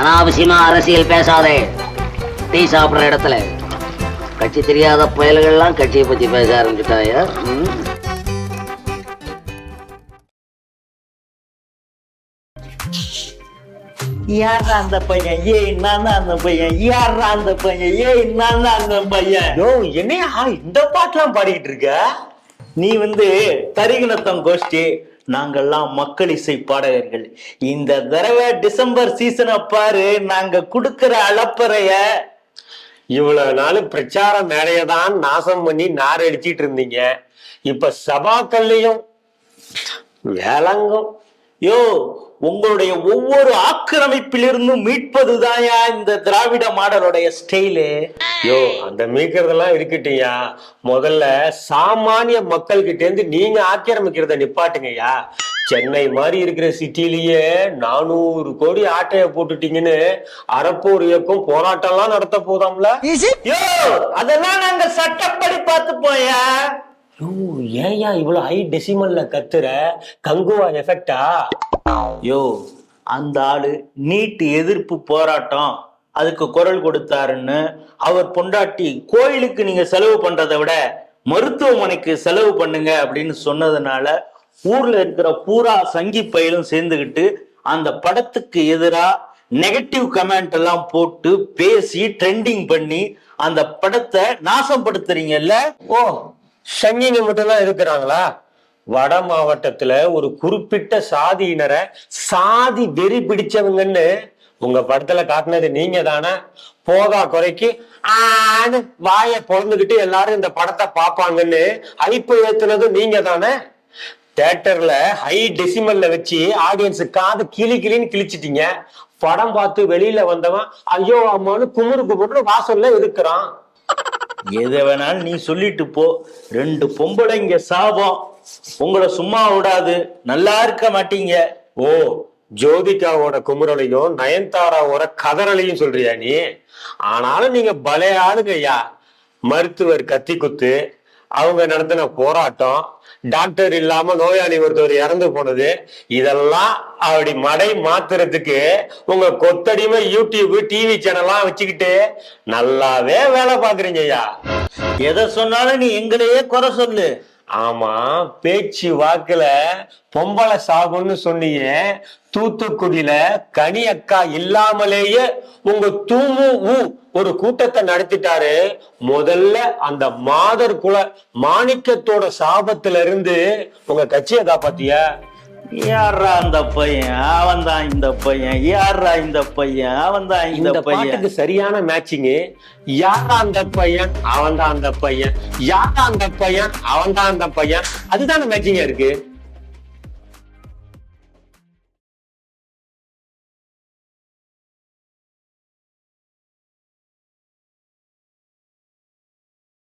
அனாவசியமா அரசியல் பேசாதே. டீ சாப்பிடுற இடத்துல. கட்சி தெரியாத புயல்கள்லாம் கட்சியை பத்தி பேச ஆரம்பிச்சுட்டாயா? யாரா அந்த பையன்? ஏய் நான் அந்த பையன்? யாரா அந்த பையன்? ஏய் நான் அந்த பையன்? யோ என்னையா? இந்த பாட்டுலாம் பாடிக்கிட்டு இருக்க? நீ வந்து தரிகணத்தம் கோஷ்டி நாங்கெல்லாம் மக்கள் இசை பாடகர்கள். இந்த தடவை டிசம்பர் சீசனை பாரு நாங்க குடுக்கிற அளப்பறைய. இவ்வளவு நாள் பிரச்சார மேடைய தான் நாசம் பண்ணி நார் அடிச்சிட்டு இருந்தீங்க. இப்ப சபாக்கள்லயும் வேளங்கும் யோ உங்களுடைய ஒவ்வொரு ஆக்கிரமிப்பிலிருந்தும் மீட்பதுதான்யா இந்த திராவிட மாடலுடைய ஸ்டைலு யோ அந்த மீக்கிறதெல்லாம் இருக்கட்டும்யா. முதல்ல சாமானிய மக்கள் கிட்ட இருந்து நீங்க ஆக்கிரமிக்கிறத நிப்பாட்டுங்கய்யா. சென்னை மாதிரி இருக்கிற சிட்டிலேயே நானூறு கோடி ஆட்டைய போட்டுட்டீங்கன்னு அறப்போர் இயக்கம் போராட்டம்லாம் நடத்த போதாம்ல? யோ அதெல்லாம் நாங்க சட்டப்படி பார்த்து போயா யோ ஏன்யா இவ்வளவு ஹை டெசிமல்ல கத்துற? கங்குவா எஃபெக்டா யோ அந்த ஆளு நீட் எதிர்ப்பு போராட்டம். அதுக்கு குரல் கொடுத்தாருன்னு அவர் பொண்டாட்டி கோயிலுக்கு நீங்க செலவு பண்றதை விட மருத்துவமனைக்கு செலவு பண்ணுங்க அப்படின்னு சொன்னதுனால ஊர்ல இருக்கிற பூரா சங்கி பயிலும் சேர்ந்துக்கிட்டு அந்த படத்துக்கு எதிரா நெகட்டிவ் கமெண்ட் எல்லாம் போட்டு பேசி ட்ரெண்டிங் பண்ணி அந்த படத்தை நாசப்படுத்துறீங்கல்ல? ஓ சங்கிங்க மட்டும்தான் இருக்கிறாங்களா? வட மாவட்டத்துல ஒரு குறிப்பிட்ட சாதியினரை சாதி வெறி பிடிச்சவங்கன்னு உங்க படத்துல காட்டினது நீங்க தானே? போகா குறைக்கு ஆனு வாய பொழந்துகிட்டு எல்லாரும் இந்த படத்தை பார்ப்பாங்கன்னு ஐப்பு ஏத்துனதும் நீங்க தானே? தேட்டர்ல ஹை டெசிமல்ல வச்சு ஆடியன்ஸ் காது கிளி கிளின்னு கிழிச்சிட்டீங்க. படம் பார்த்து வெளியில வந்தவன் ஐயோ அம்மான்னு குமுறு போட்டு வாசல்ல இருக்கிறான். எதை வேணாலும் நீ சொல்லிட்டு போ. ரெண்டு பொம்பளைங்க சாபம். உங்களை சும்மா விடாது. நல்லா இருக்க மாட்டீங்க. ஓ ஜோதிகாவோட குமுறலையும் நயன்தாராவோட கதறலையும் சொல்றியா நீ? ஆனாலும் நீங்க பலே ஆளுங்க ஐயா மருத்துவர் கத்தி குத்து அவங்க நடத்தின போராட்டம் டாக்டர் இல்லாம நோயாளி ஒருத்தர் இறந்து போனது இதெல்லாம் அப்படி மடை மாத்துறதுக்கு உங்க கொத்தடிமை யூடியூப் டிவி சேனல்லாம் வச்சுக்கிட்டு நல்லாவே வேலை பாக்குறீங்க ஐயா. எதை சொன்னாலும் நீ எங்களையே குறை சொல்லு. ஆமா பேச்சு வாக்குல பொம்பளை சாகுன்னு சொன்னீங்க தூத்துக்குடியில கனி அக்கா இல்லாமலேயே உங்க தூமு ஊ ஒரு கூட்டத்தை நடத்திட்டாரு. முதல்ல அந்த மாதர் குல மாணிக்கத்தோட சாபத்துல இருந்து உங்க கட்சியை காப்பாத்திய? யாரா அந்த பையன்? அவன் தான் இந்த பையன். யாரா இந்த பையன்? அவன் தான் இந்த இந்த பையன். பாட்டுக்கு சரியான மேட்சிங் யாரா அந்த பையன்? அவன் தான் அந்த பையன். யாரா அந்த பையன்? அவன் தான் அந்த பையன். அதுதானே மேட்சிங்கா இருக்கு?